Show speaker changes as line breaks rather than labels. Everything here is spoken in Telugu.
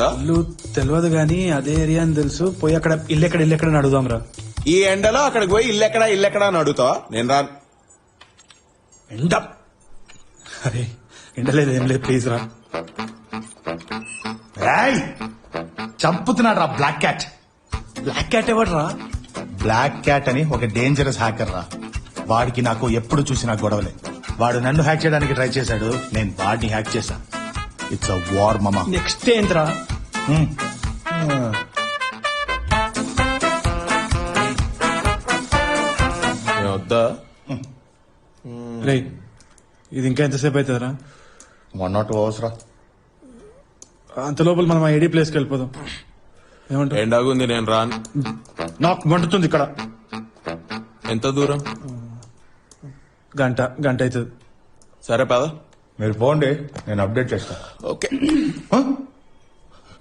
ఇల్లు తెలియదు గానీ అదే ఏరియా అని తెలుసు. పోయి అక్కడ ఇల్లు ఎక్కడ ఇల్లు ఎక్కడ అడుగుదాం రా.
ఈ ఎండలో అక్కడికి పోయి ఇల్లెక్కడా ఇల్లెక్కడా అని అడుగుతావా? నేను రాను.
ఎండ. అరే ఎండలేదు ఏం లేదు ప్లీజ్ రా.
రాయ్ చంపుతున్నాడు రా బ్లాక్ క్యాట్.
బ్లాక్ క్యాట్ ఎవరు రా
బ్లాక్ క్యాట్ అని ఒక డేంజరస్ హ్యాకర్ రా. వాడికి నాకు ఎప్పుడు చూసినా గొడవలే. వాడు నన్ను హ్యాక్ చేయడానికి ట్రై చేశాడు. నేను వాడిని హ్యాక్ చేశా. ఇట్స్ అ వార్ మమా
నెక్స్ట్ ఏంట్రా
వద్దా
రే ఇది ఇంకా ఎంతసేపు అవుతుందిరా
వన్ నాట్ టూ అవర్స్ రా.
అంత లోపల మనం ఆ ఏడీ ప్లేస్కి వెళ్ళిపోదాం. ఏమంటావు?
ఎండాగుంది నేను రాను.
నాకు మండుతుంది ఇక్కడ.
ఎంత దూరం?
గంట గంట అవుతుంది.
సరే పద.
మీరు పోండి నేను అప్డేట్ చేస్తా
ఓకే?